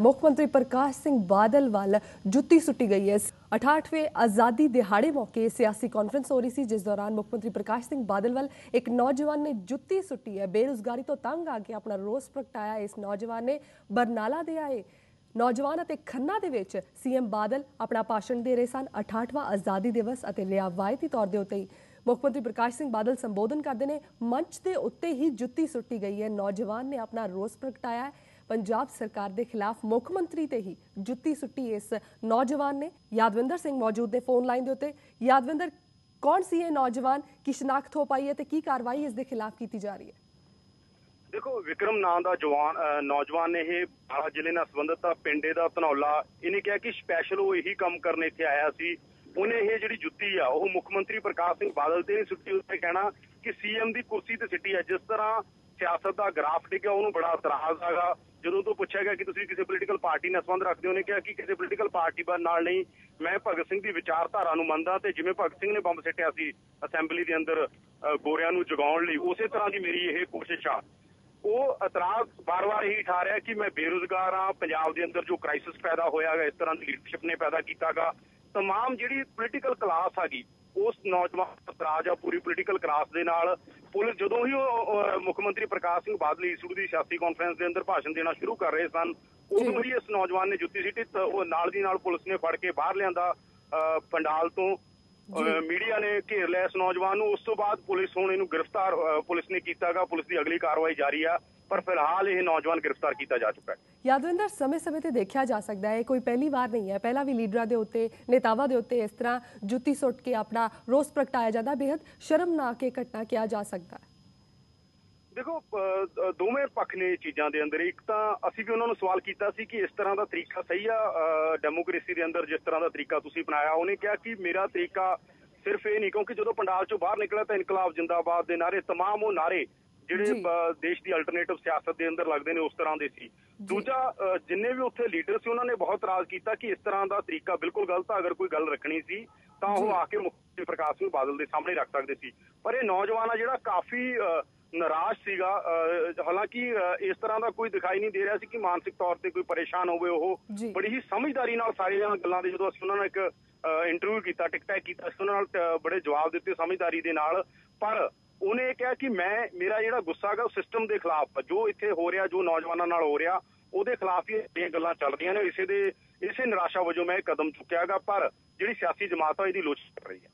ਮੁੱਖ ਮੰਤਰੀ ਪ੍ਰਕਾਸ਼ ਸਿੰਘ ਬਾਦਲ ਵੱਲ ਜੁੱਤੀ ਸੁੱਟੀ ਗਈ ਹੈ। 68ਵੇਂ ਆਜ਼ਾਦੀ ਦਿਹਾੜੇ ਮੌਕੇ ਸਿਆਸੀ ਕਾਨਫਰੰਸ ਹੋ ਰਹੀ ਸੀ, ਜਿਸ ਦੌਰਾਨ ਮੁੱਖ ਮੰਤਰੀ ਪ੍ਰਕਾਸ਼ ਸਿੰਘ ਬਾਦਲ ਵੱਲ ਇੱਕ ਨੌਜਵਾਨ ਨੇ ਜੁੱਤੀ ਸੁੱਟੀ ਹੈ। ਬੇਰੁਜ਼ਗਾਰੀ ਤੋਂ ਤੰਗ ਆ ਕੇ ਆਪਣਾ ਰੋਸ ਪ੍ਰਗਟਾਇਆ ਇਸ ਨੌਜਵਾਨ ਨੇ। ਬਰਨਾਲਾ ਦੇ ਆਏ ਨੌਜਵਾਨ ਅਤੇ ਖੰਨਾ ਦੇ ਵਿੱਚ ਸੀਐਮ ਬਾਦਲ ਆਪਣਾ ਭਾਸ਼ਣ ਦੇ ਰਹੇ ਸਨ। 68ਵਾਂ ਆਜ਼ਾਦੀ ਦਿਵਸ ਅਤੇ ਰਿਆਵਾਇਤੀ ਤੌਰ ਦੇ ਉੱਤੇ ਮੁੱਖ ਮੰਤਰੀ ਪ੍ਰਕਾਸ਼ ਸਿੰਘ ਬਾਦਲ ਸੰਬੋਧਨ ਕਰਦੇ ਨੇ। ਮੰਚ ਦੇ ਉੱਤੇ ਹੀ ਜੁੱਤੀ ਸੁੱਟੀ ਗਈ ਹੈ। ਨੌਜਵਾਨ ਨੇ ਆਪਣਾ ਰੋਸ ਪ੍ਰਗਟਾਇਆ ਹੈ। ਪੰਜਾਬ ਸਰਕਾਰ ਦੇ ਖਿਲਾਫ ਮੁੱਖ ਮੰਤਰੀ ਤੇ ਹੀ ਜੁੱਤੀ ਸੁੱਟੀ ਇਸ ਨੌਜਵਾਨ ਨੇ। ਯਾਦਵਿੰਦਰ ਸਿੰਘ ਮੌਜੂਦ ਨੇ ਫੋਨ ਲਾਈਨ ਦੇ ਉੱਤੇ। ਯਾਦਵਿੰਦਰ, ਕੌਣ ਸੀ ਇਹ ਨੌਜਵਾਨ? ਕੀ ਸ਼ਨਾਖਤ ਹੋ ਪਾਈ ਹੈ ਤੇ ਕੀ ਕਾਰਵਾਈ ਇਸ ਦੇ ਖਿਲਾਫ ਕੀਤੀ ਜਾ ਰਹੀ ਹੈ? ਦੇਖੋ, ਵਿਕਰਮ ਨਾਂ ਦਾ ਜਵਾਨ ਨੌਜਵਾਨ ਨੇ ਇਹ ਬਾਰਾ ਜ਼ਿਲ੍ਹੇ ਨਾਲ ਸੰਬੰਧਿਤ ਆ, ਪਿੰਡੇ ਦਾ ਧਨੌਲਾ। ਇਹਨੇ ਕਿਹਾ ਕਿ ਸਪੈਸ਼ਲ ਉਹ ਇਹੀ ਕੰਮ ਕਰਨ ਇੱਥੇ ਆਇਆ ਸੀ। ਉਹਨੇ ਇਹ ਜਿਹੜੀ ਜੁੱਤੀ ਆ, ਉਹ ਮੁੱਖ ਮੰਤਰੀ ਪ੍ਰਕਾਸ਼ ਸਿੰਘ ਬਾਦਲ ਤੇ ਨਹੀਂ ਸੁੱਟੀ ਉੱਤੇ ਕਹਿਣਾ ਕਿ ਸੀਐਮ ਦੀ ਕੁਰਸੀ ਤੇ ਸਿੱਟੀ ਆ। ਜਿਸ ਤਰ੍ਹਾਂ ਸਿਆਸਤ ਦਾ ਗ੍ਰਾਫ ਡਿੱਗਿਆ, ਉਹਨੂੰ ਬੜਾ ਇਤਰਾਜ਼ ਆਗਾ ਜਦੋਂ ਤੋਂ ਪੁੱਛਿਆ ਗਿਆ ਕਿ ਤੁਸੀਂ ਕਿਸੇ ਪੋਲੀਟੀਕਲ ਪਾਰਟੀ ਨਾਲ ਸੰਬੰਧ ਰੱਖਦੇ ਹੋ, ਉਹਨੇ ਕਿਹਾ ਕਿ ਕਿਸੇ ਪੋਲੀਟੀਕਲ ਪਾਰਟੀ ਨਾਲ ਨਹੀਂ। ਮੈਂ ਭਗਤ ਸਿੰਘ ਦੀ ਵਿਚਾਰਧਾਰਾ ਨੂੰ ਮੰਨਦਾ ਤੇ ਜਿਵੇਂ ਭਗਤ ਸਿੰਘ ਨੇ ਬੰਬ ਸਿੱਟਿਆ ਸੀ ਅਸੈਂਬਲੀ ਦੇ ਅੰਦਰ ਗੋਰਿਆਂ ਨੂੰ ਜਗਾਉਣ ਲਈ, ਉਸੇ ਤਰ੍ਹਾਂ ਦੀ ਮੇਰੀ ਇਹ ਕੋਸ਼ਿਸ਼ ਆ। ਉਹ ਇਤਰਾਜ਼ ਬਾਰ-ਬਾਰ ਇਹੀ ਠਾ ਰਿਹਾ ਕਿ ਮੈਂ ਬੇਰੁਜ਼ਗਾਰ ਆ ਪੰਜਾਬ ਦੇ ਅੰਦਰ ਜੋ ਕ੍ਰਾਈਸਿਸ ਪੈਦਾ ਹੋਇਆ ਹੈ ਇਸ ਤਰ੍ਹਾਂ ਦੀ ਲੀਡਰਸ਼ਿਪ ਨੇ ਪੈਦਾ ਕੀਤਾਗਾ। तमाम ਜਿਹੜੀ ਪੋਲੀਟੀਕਲ ਕਲਾਸ ਹੈਗੀ ਉਸ ਨੌਜਵਾਨ ਇਤਰਾਜ਼ ਆ ਪੂਰੀ ਪੋਲੀਟੀਕਲ ਕਲਾਸ ਦੇ ਨਾਲ ਪੁਲਿਸ ਜਦੋਂ ਹੀ ਉਹ ਅਹ, ਮੁੱਖ ਮੰਤਰੀ ਪ੍ਰਕਾਸ਼ ਸਿੰਘ ਬਾਦਲ ਈਸੂ ਦੀ ਸਿਆਸੀ ਕਾਨਫਰੰਸ ਦੇ ਅੰਦਰ ਭਾਸ਼ਣ ਦੇਣਾ ਸ਼ੁਰੂ ਕਰ ਰਹੇ ਸਨ ਉਦੋਂ ਹੀ ਇਸ ਨੌਜਵਾਨ ਨੇ ਜੁੱਤੀ ਸਿੱਟੀ ਤਾਂ ਉਹ ਨਾਲ ਦੀ ਨਾਲ ਪੁਲਿਸ ਨੇ ਫੜ ਕੇ ਬਾਹਰ ਲਿਆਂਦਾ ਅਹ, ਪੰਡਾਲ ਤੋਂ ਅਹ, ਮੀਡੀਆ ਨੇ ਘੇਰ ਲਿਆ ਇਸ ਨੌਜਵਾਨ ਨੂੰ। ਉਸ ਤੋਂ ਬਾਅਦ ਪੁਲਿਸ ਹੁਣ ਇਹਨੂੰ ਗ੍ਰਿਫਤਾਰ ਪੁਲਿਸ ਨੇ ਕੀਤਾਗਾ। ਪੁਲਿਸ ਦੀ ਅਗਲੀ ਕਾਰਵਾਈ ਜਾਰੀ ਆ। ਪਰ ਫਿਲਹਾਲ ਇਹ ਨੌਜਵਾਨ ਗ੍ਰਿਫਤਾਰ ਕੀਤਾ ਜਾ ਚੁੱਕਾ ਹੈ। ਯਾਦਵਿੰਦਰ ਸਮੇਂ-ਸਮੇਂ ਤੇ ਦੇਖਿਆ ਜਾ ਸਕਦਾ ਹੈ। ਕੋਈ ਪਹਿਲੀ ਵਾਰ ਨਹੀਂ ਹੈ। ਪਹਿਲਾਂ ਵੀ ਲੀਡਰਾਂ ਦੇ ਉੱਤੇ ਨੇਤਾਵਾਂ ਦੇ ਉੱਤੇ ਇਸ ਤਰ੍ਹਾਂ ਜੁੱਤੀ ਸੁੱਟ ਕੇ ਆਪਣਾ ਰੋਸ ਪ੍ਰਗਟਾਇਆ ਜਾਂਦਾ। ਬੇहद ਸ਼ਰਮਨਾਕ ਇਹ ਘਟਨਾ ਕਿਹਾ ਜਾ ਸਕਦਾ ਹੈ। ਦੇਖੋ ਅਹ, ਅਹ, ਦੋਵੇਂ ਪੱਖ ਨੇ ਇਹ ਚੀਜ਼ਾਂ ਦੇ ਅੰਦਰ ਇੱਕ ਤਾਂ ਅਸੀਂ ਵੀ ਉਹਨਾਂ ਨੂੰ ਸਵਾਲ ਕੀਤਾ ਸੀ ਕਿ ਇਸ ਤਰ੍ਹਾਂ ਦਾ ਤਰੀਕਾ ਸਹੀ ਆ ਅਹ, ਡੈਮੋਕ੍ਰੇਸੀ ਦੇ ਅੰਦਰ ਜਿਸ ਤਰ੍ਹਾਂ ਦਾ ਤਰੀਕਾ ਤੁਸੀਂ ਅਪਣਾਇਆ ਉਹਨੇ ਕਿਹਾ ਕਿ ਮੇਰਾ ਤਰੀਕਾ ਸਿਰਫ ਇਹ ਨਹੀਂ ਕਿਉਂਕਿ ਜਦੋਂ ਪੰਡਾਲ ਚੋਂ ਬਾਹਰ ਨਿਕਲਿਆ ਤਾਂ ਇਨਕਲਾਬ ਜਿੰਦਾਬਾਦ ਦੇ ਨਾਰੇ तमाम ਉਹ ਨਾਰੇ ਜਿਹੜੇ ਜੀ। ਅਹ, ਦੇਸ਼ ਦੀ ਅਲਟਰਨੇਟਿਵ ਸਿਆਸਤ ਦੇ ਅੰਦਰ ਲੱਗਦੇ ਨੇ ਉਸ ਤਰ੍ਹਾਂ ਦੇ ਸੀ ਦੂਜਾ ਅਹ, ਜਿੰਨੇ ਵੀ ਉੱਥੇ ਲੀਡਰ ਸੀ ਉਹਨਾਂ ਨੇ ਬਹੁਤ ਇਤਰਾਜ਼ ਕੀਤਾ ਕਿ ਇਸ ਤਰ੍ਹਾਂ ਦਾ ਤਰੀਕਾ ਬਿਲਕੁਲ ਗਲਤ ਆ ਅਗਰ ਕੋਈ ਗੱਲ ਰੱਖਣੀ ਸੀ ਤਾਂ ਉਹ ਜੀ। ਆ ਕੇ ਮੁੱਖ ਮੰਤਰੀ ਪ੍ਰਕਾਸ਼ ਸਿੰਘ ਬਾਦਲ ਦੇ ਸਾਹਮਣੇ ਰੱਖ ਸਕਦੇ ਸੀ ਪਰ ਇਹ ਨੌਜਵਾਨ ਆ ਜਿਹੜਾ ਕਾਫੀ ਅਹ, ਨਿਰਾਸ਼ ਸੀਗਾ ਹਾਲਾਂਕਿ ਇਸ ਤਰ੍ਹਾਂ ਦਾ ਕੋਈ ਦਿਖਾਈ ਨਹੀਂ ਦੇ ਰਿਹਾ ਸੀ ਕਿ ਮਾਨਸਿਕ ਤੌਰ ਤੇ ਕੋਈ ਪਰੇਸ਼ਾਨ ਹੋਵੇ ਉਹ। ਬੜੀ ਹੀ ਸਮਝਦਾਰੀ ਨਾਲ ਸਾਰੀਆਂ ਗੱਲਾਂ ਦੇ ਜਦੋਂ ਅਸੀਂ ਉਹਨਾਂ ਨਾਲ ਇੱਕ ਇੰਟਰਵਿਊ ਕੀਤਾ ਟਿਕ ਟੈਕ ਕੀਤਾ ਅਸੀਂ ਉਹਨਾਂ ਨਾਲ ਬੜੇ ਜਵਾਬ ਦਿੱਤੇ ਸਮਝਦਾਰੀ ਦੇ ਨਾਲ ਪਰ ਉਹਨੇ ਇਹ ਕਿਹਾ ਕਿ ਮੈਂ ਮੇਰਾ ਜਿਹੜਾ ਗੁੱਸਾ ਹੈਗਾ ਉਹ ਸਿਸਟਮ ਦੇ ਖਿਲਾਫ। ਜੋ ਇੱਥੇ ਹੋ ਰਿਹਾ ਜੋ ਨੌਜਵਾਨਾਂ ਨਾਲ ਹੋ ਰਿਹਾ ਉਹਦੇ ਖਿਲਾਫ ਹੀ ਇਹ ਗੱਲਾਂ ਚੱਲ ਰਹੀਆਂ ਨੇ ਇਸੇ ਦੇ ਇਸੇ ਨਿਰਾਸ਼ਾ ਵਜੋਂ ਮੈਂ ਇਹ ਕਦਮ ਚੁੱਕਿਆਗਾ ਪਰ ਜਿਹੜੀ ਸਿਆਸੀ ਜਮਾਤ ਆ ਇਹਦੀ ਲੋਚ ਕਰ ਰਹੀ ਹੈ